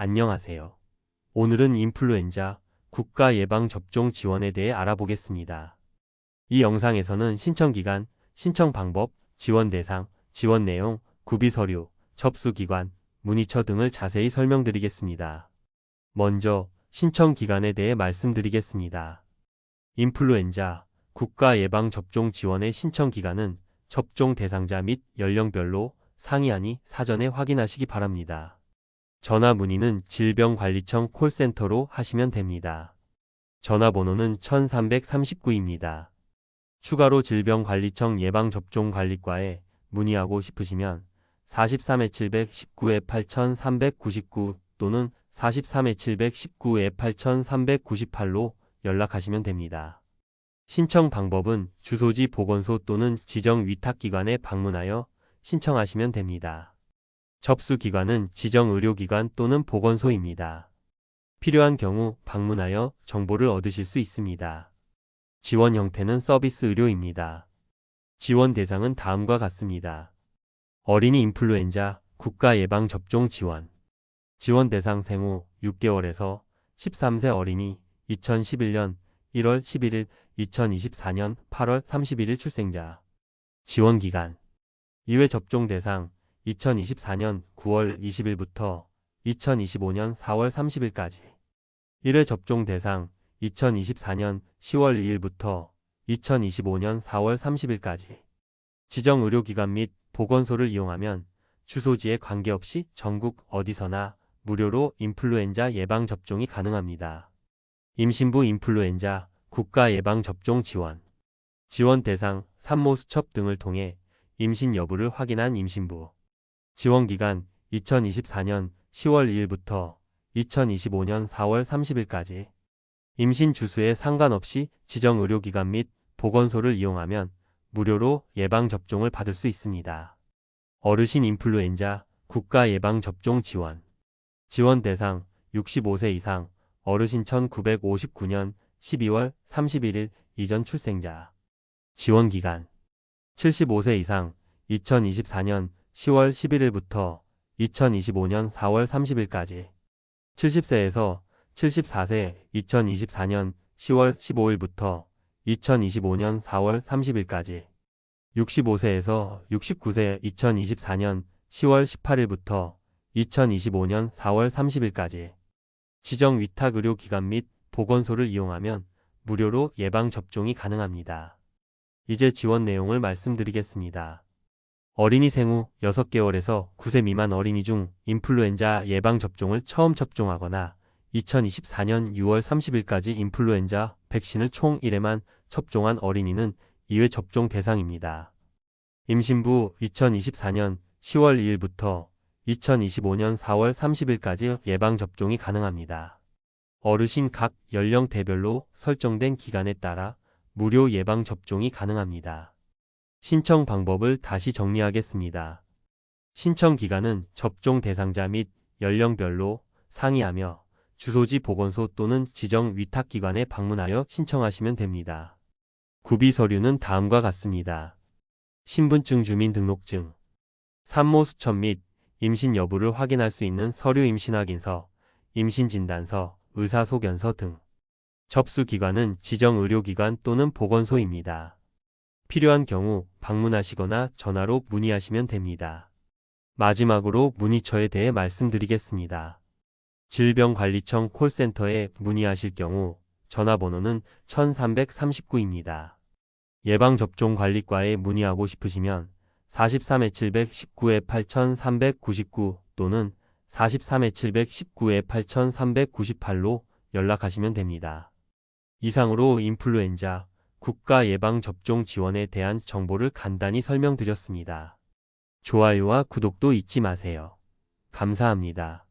안녕하세요. 오늘은 인플루엔자 국가 예방 접종 지원에 대해 알아보겠습니다. 이 영상에서는 신청 기간, 신청 방법, 지원 대상, 지원 내용, 구비 서류, 접수 기관, 문의처 등을 자세히 설명드리겠습니다. 먼저 신청 기간에 대해 말씀드리겠습니다. 인플루엔자 국가 예방 접종 지원의 신청 기간은 접종 대상자 및 연령별로 상이하니 사전에 확인하시기 바랍니다. 전화 문의는 질병관리청 콜센터로 하시면 됩니다. 전화번호는 1339입니다. 추가로 질병관리청 예방접종관리과에 문의하고 싶으시면 43-719-8399 또는 43-719-8398로 연락하시면 됩니다. 신청 방법은 주소지 보건소 또는 지정 위탁기관에 방문하여 신청하시면 됩니다. 접수 기관은 지정 의료기관 또는 보건소입니다. 필요한 경우 방문하여 정보를 얻으실 수 있습니다. 지원 형태는 서비스 의료입니다. 지원 대상은 다음과 같습니다. 어린이 인플루엔자 국가 예방 접종 지원 지원 대상 생후 6개월에서 13세 어린이 2011년 1월 11일 2024년 8월 31일 출생자 지원 기간 2회 접종 대상 2024년 9월 20일부터 2025년 4월 30일까지. 1회 접종 대상 2024년 10월 2일부터 2025년 4월 30일까지. 지정 의료기관 및 보건소를 이용하면 주소지에 관계없이 전국 어디서나 무료로 인플루엔자 예방접종이 가능합니다. 임신부 인플루엔자 국가 예방접종 지원. 지원 대상 산모 수첩 등을 통해 임신 여부를 확인한 임신부 지원기간 2024년 10월 2일부터 2025년 4월 30일까지 임신 주수에 상관없이 지정 의료기관 및 보건소를 이용하면 무료로 예방접종을 받을 수 있습니다. 어르신 인플루엔자 국가 예방접종 지원 지원 대상 65세 이상 어르신 1959년 12월 31일 이전 출생자 지원 기간 75세 이상 2024년 10월 11일부터 2025년 4월 30일까지 70세에서 74세 2024년 10월 15일부터 2025년 4월 30일까지 65세에서 69세 2024년 10월 18일부터 2025년 4월 30일까지 지정 위탁 의료 기관 및 보건소를 이용하면 무료로 예방 접종이 가능합니다. 이제 지원 내용을 말씀드리겠습니다. 어린이 생후 6개월에서 9세 미만 어린이 중 인플루엔자 예방접종을 처음 접종하거나 2024년 6월 30일까지 인플루엔자 백신을 총 1회만 접종한 어린이는 2회 접종 대상입니다. 임신부 2024년 10월 2일부터 2025년 4월 30일까지 예방접종이 가능합니다. 어르신 각 연령대별로 설정된 기간에 따라 무료 예방접종이 가능합니다. 신청 방법을 다시 정리하겠습니다. 신청 기간은 접종 대상자 및 연령별로 상의하며 주소지 보건소 또는 지정 위탁기관에 방문하여 신청하시면 됩니다. 구비 서류는 다음과 같습니다. 신분증 주민등록증, 산모 수첩 및 임신 여부를 확인할 수 있는 서류 임신 확인서, 임신 진단서, 의사 소견서 등. 접수 기관은 지정 의료기관 또는 보건소입니다. 필요한 경우 방문하시거나 전화로 문의하시면 됩니다. 마지막으로 문의처에 대해 말씀드리겠습니다. 질병관리청 콜센터에 문의하실 경우 전화번호는 1339입니다. 예방접종관리과에 문의하고 싶으시면 43-719-8399 또는 43-719-8398로 연락하시면 됩니다. 이상으로 인플루엔자 국가 예방접종 지원에 대한 정보를 간단히 설명드렸습니다. 좋아요와 구독도 잊지 마세요. 감사합니다.